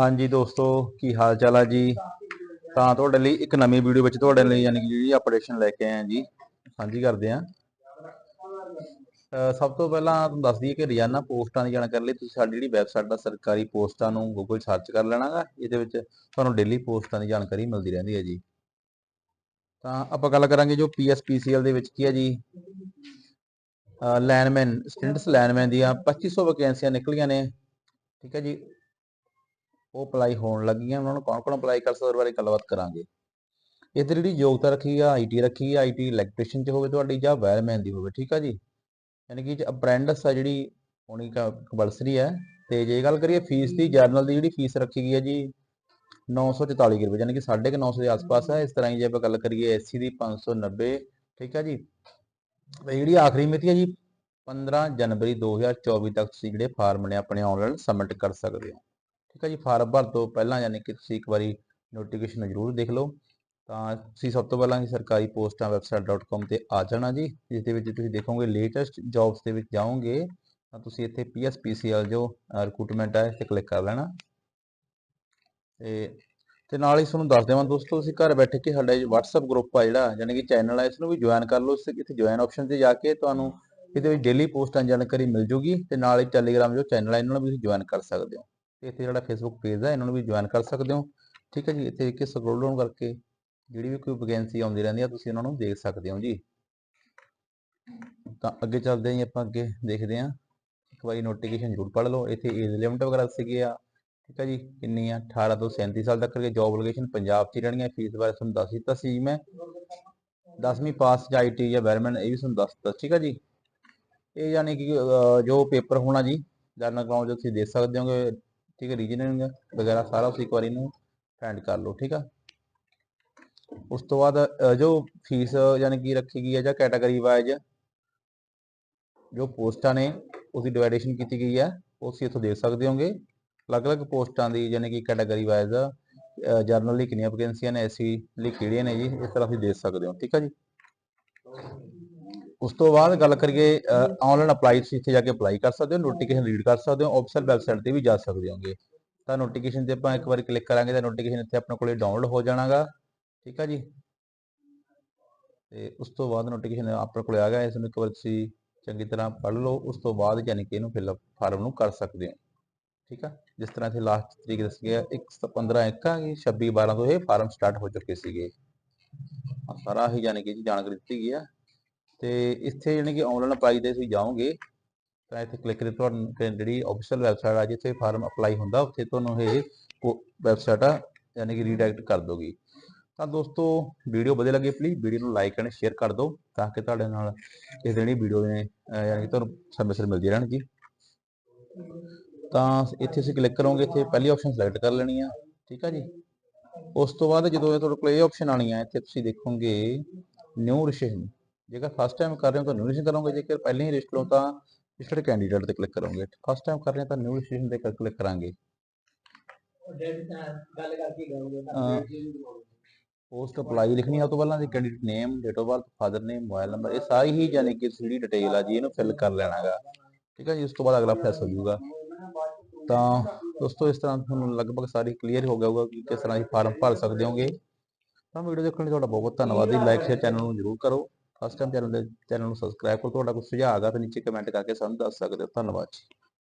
ਹਾਂਜੀ ਦੋਸਤੋ, ਕੀ ਹਾਲ ਚਾਲ ਆ ਜੀ? ਤਾਂ ਤੁਹਾਡੇ ਲਈ ਇੱਕ ਨਵੀਂ ਵੀਡੀਓ ਵਿੱਚ ਤੁਹਾਡੇ ਲਈ ਯਾਨੀ ਕਿ ਜਿਹੜੀ ਅਪਡੇਸ਼ਨ ਲੈ ਕੇ ਆਏ ਆ ਜੀ। ਸਾਂਝੀ ਕਰਦੇ ਆ। ਸਭ ਤੋਂ ਪਹਿਲਾਂ ਤੁਹਾਨੂੰ ਦੱਸ ਦਈਏ ਕਿ ਰੋਜ਼ਾਨਾ ਪੋਸਟਾਂ ਦੀ ਜਾਣਕਾਰੀ ਲਈ, ਤੁਸੀਂ ਸਾਡੀ ਜਿਹੜੀ ਵੈਬਸਾਈਟ ਆ, ਸਰਕਾਰੀ ਪੋਸਟਾਂ ਨੂੰ ਗੂਗਲ ਸਰਚ ਕਰ ਲੈਣਾਗਾ ਇਹਦੇ ਵਿੱਚ ਤੁਹਾਨੂੰ ਡੇਲੀ ਪੋਸਟਾਂ ਦੀ ਜਾਣਕਾਰੀ ਮਿਲਦੀ ਰਹਿੰਦੀ ਹੈ ਜੀ। ਤਾਂ ਆਪਾਂ ਗੱਲ ਕਰਾਂਗੇ ਜੋ ਪੀਐਸਪੀਸੀਐਲ ਦੇ ਵਿੱਚ ਕੀ ਹੈ ਜੀ। ਲਾਈਨਮੈਨ ਸਟੂਡੈਂਟਸ ਲਾਈਨਮੈਨ ਦੀਆਂ 2500 ਵੈਕੈਂਸੀਆਂ ਨਿਕਲੀਆਂ ਨੇ। ਠੀਕ ਹੈ ਜੀ। ਉਹ ਅਪਲਾਈ ਹੋਣ ਲੱਗੀਆਂ, ਉਹਨਾਂ ਨੂੰ ਕੌਣ ਕੌਣ ਅਪਲਾਈ ਕਰ ਸਕਦਾ, ਉਹਦੇ ਬਾਰੇ ਗੱਲਬਾਤ ਕਰਾਂਗੇ। ਇਹਦੀ ਜਿਹੜੀ ਯੋਗਤਾ ਰੱਖੀ ਆ ਆਈਟੀ ਰੱਖੀ ਆ ਆਈਟੀ ਇਲੈਕਟ੍ਰੀਸ਼ੀਅਨ ਚ ਹੋਵੇ ਤੁਹਾਡੀ ਜਾਂ ਵਾਇਰਮੈਨ ਦੀ ਹੋਵੇ, ਠੀਕ ਆ ਜੀ? ਯਾਨੀ ਕਿ ਅਪ੍ਰੈਂਟਿਸ ਆ ਜਿਹੜੀ ਹੋਣੀ ਕੰਪਲਸਰੀ ਹੈ ਤੇ ਜੇ ਗੱਲ ਕਰੀਏ ਫੀਸ ਦੀ ਜਰਨਲ ਦੀ ਜਿਹੜੀ ਫੀਸ ਰੱਖੀ ਗਈ ਹੈ ਜੀ 944 ਰੁਪਏ, ਯਾਨੀ ਕਿ 950 ਦੇ ਆਸ-ਪਾਸ ਹੈ ਇਸ ਤਰ੍ਹਾਂ ਹੀ ਜੇ ਆਪਾਂ ਗੱਲ ਕਰੀਏ ਐਸਸੀ ਦੀ 590 ਠੀਕ ਹੈ ਜੀ? ਤੇ ਜਿਹੜੀ ਆਖਰੀ ਮਿਤੀ ਹੈ ਜੀ 15 ਜਨਵਰੀ 2024 ਤੱਕ ਤੁਸੀਂ ਜਿਹੜੇ ਫਾਰਮ ਨੇ ਆਪਣੇ ਆਨਲਾਈਨ ਸਬਮਿਟ ਕਰ ਸਕਦੇ ਹੋ। ਠੀਕ ਹੈ ਜੀ, ਫਾਰਮ ਭਰ ਤੋਂ ਪਹਿਲਾਂ ਯਾਨੀ ਕਿ ਤੁਸੀਂ ਇੱਕ ਵਾਰੀ ਨੋਟੀਫਿਕੇਸ਼ਨ ਜ਼ਰੂਰ ਦੇਖ ਲਓ। ਤਾਂ ਤੁਸੀਂ ਸਭ ਤੋਂ ਪਹਿਲਾਂ ਸਰਕਾਰੀ ਪੋਸਟਾਂ website.com ਤੇ ਆ ਜਾਣਾ ਜੀ, ਜਿਸ ਦੇ ਵਿੱਚ ਤੁਸੀਂ ਦੇਖੋਗੇ ਲੇਟੈਸਟ ਜੌਬਸ ਦੇ ਵਿੱਚ ਜਾਓਗੇ, ਤਾਂ ਤੁਸੀਂ ਇੱਥੇ PSPCL ਜੋ ਰਿਕਰੂਟਮੈਂਟ ਹੈ, ਇੱਥੇ ਕਲਿੱਕ ਕਰ ਲੈਣਾ। ਤੇ ਤੇ ਨਾਲ ਹੀ ਤੁਹਾਨੂੰ ਦੱਸ ਦੇਵਾਂ ਦੋਸਤੋ, ਤੁਸੀਂ ਘਰ ਬੈਠੇ ਕਿ ਸਾਡਾ WhatsApp ਗਰੁੱਪ ਆ ਜਿਹੜਾ, ਯਾਨੀ ਕਿ ਚੈਨਲ ਆ ਇਸ ਨੂੰ ਵੀ ਜੁਆਇਨ ਕਰ ਲਓ, ਇਸ ਇੱਥੇ ਜੁਆਇਨ ਆਪਸ਼ਨ ਤੇ ਜਾ ਕੇ ਤੁਹਾਨੂੰ ਇਹਦੇ ਵਿੱਚ ਡੇਲੀ ਪੋਸਟਾਂ ਜਾਣਕਾਰੀ ਮਿਲ ਜੂਗੀ, ਤੇ ਨਾਲ ਹੀ ਟੈਲੀਗ੍ਰਾਮ ਜੋ ਚੈਨਲ ਹੈ ਇਹਨਾਂ ਨੂੰ ਵੀ ਤੁਸੀਂ ਜੁਆਇਨ ਕਰ ਸਕਦੇ ਹੋ। ਤੇ ਇੱਥੇ ਜਿਹੜਾ ਫੇਸਬੁੱਕ ਪੇਜ ਹੈ ਇਹਨਾਂ ਨੂੰ ਵੀ ਜੁਆਇਨ ਕਰ ਸਕਦੇ ਹੋ। ਠੀਕ ਹੈ ਜੀ, ਇੱਥੇ ਇੱਕ ਸਕਰੋਲ ਡਾਊਨ ਕਰਕੇ ਜਿਹੜੀ ਵੀ ਕੋਈ ਵੈਕੈਂਸੀ ਆਉਂਦੀ ਰਹਿੰਦੀ ਆ, ਤੁਸੀਂ ਉਹਨਾਂ ਨੂੰ ਦੇਖ ਸਕਦੇ ਹੋ ਜੀ। ਤਾਂ ਅੱਗੇ ਚੱਲਦੇ ਹਾਂ ਜੀ ਆਪਾਂ ਅੱਗੇ, ਦੇਖਦੇ ਹਾਂ। ਇੱਕ ਵਾਰੀ ਨੋਟੀਫਿਕੇਸ਼ਨ ਜ਼ਰੂਰ ਪੜ੍ਹ ਲਓ। ਇੱਥੇ ਏਜ ਲਿਮਟ ਵਗੈਰਾ ਸੀਗੀ ਆ। ਠੀਕ ਹੈ ਜੀ, ਕਿੰਨੀ ਆ? 18 ਤੋਂ 37 ਸਾਲ ਤੱਕ ਦੇ ਜੌਬ ਲੋਕੇਸ਼ਨ ਪੰਜਾਬ 'ਚ ਹੀ ਰਹਿਣਗੀਆਂ। ਫੀਸ ਬਾਰੇ ਤੁਹਾਨੂੰ ਦੱਸ ਦਿੱਤਾ ਸੀ ਮੈਂ। 10ਵੀਂ ਪਾਸ ਜਾਂ ਆਈਟੀ ਜਾਂ ਵੈਰਮੈਨ ਇਹ ਵੀ ਤੁਹਾਨੂੰ ਦੱਸ ਦਿੱਤਾ। ਠੀਕ ਹੈ ਜੀ। ਇਹ ਯਾਨੀ ਕਿ ਜੋ ਪੇਪਰ ਹੋਣਾ ਜੀ ਜਰਨਲ ਗਰਾਊਂਡ ਜੋ ਤੁਸੀਂ ਦੇਖ ਸਕਦੇ ਹੋਗੇ। ਠੀਕ ਹੈ ਰੀਜਨਿੰਗ ਵਗੈਰਾ ਸਾਰਾ ਤੁਸੀਂ ਇੱਕ ਵਾਰੀ ਨੂੰ ਫਾਈਂਡ ਕਰ ਲਓ, ਠੀਕ ਆ। ਉਸ ਤੋਂ ਬਾਅਦ ਜੋ ਫੀਸ ਯਾਨੀ ਕਿ ਰੱਖੀ ਗਈ ਹੈ ਜਾਂ ਕੈਟਾਗਰੀ ਵਾਈਜ਼ ਜੋ ਪੋਸਟਾਂ ਨੇ ਉਸਦੀ ਡਿਵਾਈਡੇਸ਼ਨ ਕੀਤੀ ਗਈ ਹੈ, ਉਹ ਤੁਸੀਂ ਇੱਥੋਂ ਦੇਖ ਸਕਦੇ ਹੋਗੇ। ਅਲੱਗ-ਅਲੱਗ ਪੋਸਟਾਂ ਦੀ ਯਾਨੀ ਕਿ ਕੈਟਾਗਰੀ ਵਾਈਜ਼ ਜਰਨਲ ਲਈ ਕਿੰਨੀਆਂ ਵੈਕੈਂਸੀਆਂ ਨੇ, ਐਸੀ ਲਈ ਕਿਹੜੀਆਂ ਨੇ ਜੀ, ਇਸ ਤਰ੍ਹਾਂ ਤੁਸੀਂ ਦੇਖ ਸਕਦੇ ਹੋ, ਠੀਕ ਹੈ ਜੀ। ਉਸ ਤੋਂ ਬਾਅਦ ਗੱਲ ਕਰੀਏ ਆਨਲਾਈਨ ਅਪਲਾਈ ਤੁਸੀਂ ਇੱਥੇ ਜਾ ਕੇ ਅਪਲਾਈ ਕਰ ਸਕਦੇ ਹੋ ਨੋਟੀਫਿਕੇਸ਼ਨ ਰੀਡ ਕਰ ਸਕਦੇ ਹੋ ਆਫੀਸ਼ੀਅਲ ਵੈਬਸਾਈਟ ਤੇ ਵੀ ਜਾ ਸਕਦੇ ਹੋਗੇ। ਤਾਂ ਨੋਟੀਫਿਕੇਸ਼ਨ ਤੇ ਆਪਾਂ ਇੱਕ ਵਾਰੀ ਕਲਿੱਕ ਕਰਾਂਗੇ ਤਾਂ ਨੋਟੀਫਿਕੇਸ਼ਨ ਇੱਥੇ ਆਪਣੇ ਕੋਲੇ ਡਾਊਨਲੋਡ ਹੋ ਜਾਣਾਗਾ। ਠੀਕ ਹੈ ਜੀ? ਤੇ ਉਸ ਤੋਂ ਬਾਅਦ ਨੋਟੀਫਿਕੇਸ਼ਨ ਆਪਣੇ ਕੋਲੇ ਆ ਗਿਆ ਇਸ ਨੂੰ ਇੱਕ ਵਾਰ ਤੁਸੀਂ ਚੰਗੀ ਤਰ੍ਹਾਂ ਪੜ੍ਹ ਲਓ ਉਸ ਤੋਂ ਬਾਅਦ ਯਾਨੀ ਕਿ ਇਹਨੂੰ ਫਿਲਅਪ ਫਾਰਮ ਨੂੰ ਕਰ ਸਕਦੇ ਹੋ। ਠੀਕ ਆ? ਜਿਸ ਤਰ੍ਹਾਂ ਇੱਥੇ ਲਾਸਟ ਤਰੀਕ ਦੱਸੀ ਗਿਆ 1 15 1 ਆ ਗਈ 26 12 ਤੋਂ ਇਹ ਫਾਰਮ ਸਟਾਰਟ ਹੋ ਚੁੱਕੇ ਸੀਗੇ। ਸਾਰਾ ਹੀ ਯਾਨੀ ਕਿ ਜੀ ਜਾਣਕਾਰੀ ਦਿੱਤੀ ਗਈ ਆ। ਤੇ ਇੱਥੇ ਯਾਨੀ ਕਿ ਆਨਲਾਈਨ ਅਪਲਾਈ ਦੇ ਤੁਸੀਂ ਜਾਓਗੇ, ਤਾਂ ਇੱਥੇ ਕਲਿੱਕ ਕਰੀ ਤੁਹਾਨੂੰ ਜਿਹੜੀ ਆਫੀਸ਼ੀਅਲ ਵੈਬਸਾਈਟ ਆ, ਜਿੱਥੇ ਫਾਰਮ ਅਪਲਾਈ ਹੁੰਦਾ, ਉੱਥੇ ਤੁਹਾਨੂੰ ਇਹ ਵੈਬਸਾਈਟ ਆ ਯਾਨੀ ਕਿ ਰੀਡਾਇਰੈਕਟ ਕਰ ਦੋਗੀ। ਤਾਂ ਦੋਸਤੋ ਵੀਡੀਓ ਵਧੀਆ ਲੱਗੇ ਪਲੀਜ਼ ਵੀਡੀਓ ਨੂੰ ਲਾਈਕ ਐਂਡ ਸ਼ੇਅਰ ਕਰ ਦਿਓ, ਤਾਂ ਕਿ ਤੁਹਾਡੇ ਨਾਲ ਇਸ ਜਿਹੜੀ ਵੀਡੀਓ ਨੇ ਯਾਨੀ ਕਿ ਤੁਹਾਨੂੰ ਸਮੇਂ ਸਿਰ ਮਿਲਦੀ ਰਹਿਣ ਜੀ। ਤਾਂ ਇੱਥੇ ਅਸੀਂ ਕਲਿੱਕ ਕਰੋਗੇ, ਇੱਥੇ ਪਹਿਲੀ ਆਪਸ਼ਨ ਸਿਲੈਕਟ ਕਰ ਲੈਣੀ ਆ, ਠੀਕ ਆ ਜੀ। ਉਸ ਤੋਂ ਬਾਅਦ ਜਦੋਂ ਤੁਹਾਡੇ ਕੋਲ ਇਹ ਆਪਸ਼ਨ ਆਣੀ ਆ, ਇੱਥੇ ਤੁਸੀਂ ਦੇਖੋਗੇ ਨਿਊ ਰਿਸ਼ੇਸ਼ਨ ਜੇਕਰ ਫਸਟ ਟਾਈਮ ਕਰ ਰਹੇ ਹੋ ਤਾਂ ਨਿਊ ਰਜਿਸਟ੍ਰੇਸ਼ਨ ਕਰੋਗੇ ਜੇਕਰ ਪਹਿਲਾਂ ਹੀ ਰਜਿਸਟਰ ਹੋ ਤਾਂ ਰਜਿਸਟਰਡ ਕੈਂਡੀਡੇਟ ਤੇ ਕਲਿੱਕ ਕਰੋਗੇ। ਫਸਟ ਟਾਈਮ ਕਰ ਰਹੇ ਤਾਂ ਨਿਊ ਰਜਿਸਟ੍ਰੇਸ਼ਨ ਤੇ ਕਲਿੱਕ ਕਰਾਂਗੇ। ਪੋਸਟ ਅਪਲਾਈ ਲਿਖਣੀ ਆ ਤੋਂ ਪਹਿਲਾਂ ਦੀ candidate name date of birth father name mobile number ਇਹ ਸਾਰੀ ਹੀ ਯਾਨੀ ਕਿ ਜਿਹੜੀ ਡਿਟੇਲ ਆ ਜੀ ਇਹਨੂੰ ਫਿਲ ਕਰ ਲੈਣਾਗਾ ਠੀਕ ਹੈ ਜੀ ਉਸ ਤੋਂ ਬਾਅਦ ਅਗਲਾ ਪ੍ਰੈਸ ਹੋ ਜਾਊਗਾ। ਤਾਂ ਦੋਸਤੋ ਇਸ ਤਰ੍ਹਾਂ ਤੁਹਾਨੂੰ ਲਗਭਗ ਸਾਰੀ ਕਲੀਅਰ ਹੋ ਗਿਆ ਹੋਊਗਾ ਕਿ ਕਿਸ ਤਰ੍ਹਾਂ ਦੀ ਫਾਰਮ ਭਰ ਸਕਦੇ ਹੋਗੇ। ਤਾਂ ਵੀਡੀਓ ਦੇਖਣ ਲਈ ਤੁਹਾਡਾ ਬਹੁਤ ਬਹੁਤ ਧੰਨਵਾਦ ਜੀ। ਲਾਈਕ ਸ਼ੇਅਰ ਚੈਨਲ ਨੂੰ ਜਰੂਰ ਕਰੋ। ਫਸਟ ਟਾਈਮ ਚੈਨਲ ਦੇ, ਚੈਨਲ ਨੂੰ ਸਬਸਕ੍ਰਾਈਬ ਕਰੋ, ਤੁਹਾਡਾ ਕੋਈ ਸੁਝਾਅ ਹੈਗਾ ਤਾਂ ਨੀਚੇ ਕਮੈਂਟ ਕਰਕੇ ਸਾਨੂੰ ਦੱਸ ਸਕਦੇ ਹੋ। ਧੰਨਵਾਦ ਜੀ।